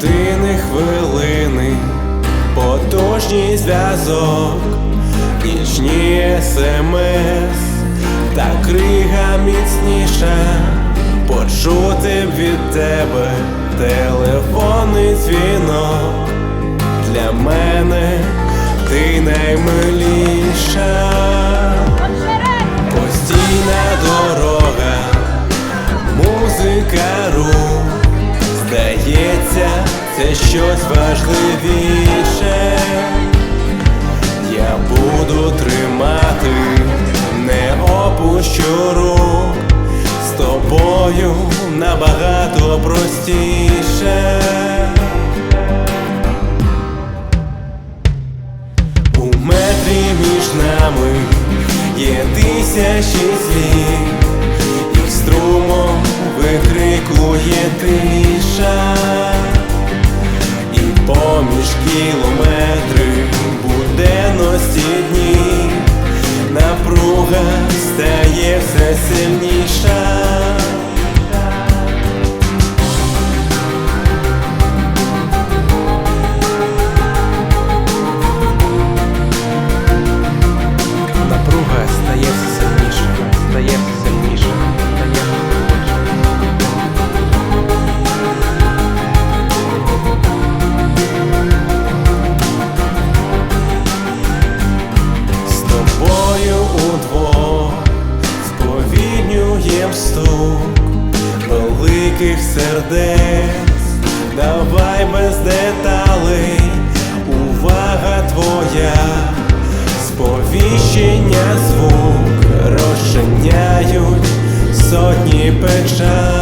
Світлини хвилини, потужній зв'язок, нічні смс, та крига міцніша, почути від тебе телефонний дзвінок. Для мене ти наймиліша. Це щось важливіше. Я буду тримати, не опущу рук, з тобою набагато простіше. У метрі між нами є тисячі слів, поміж великих сердець, давай без деталей, увага твоя, сповіщення звук розчиняють сотні печалей.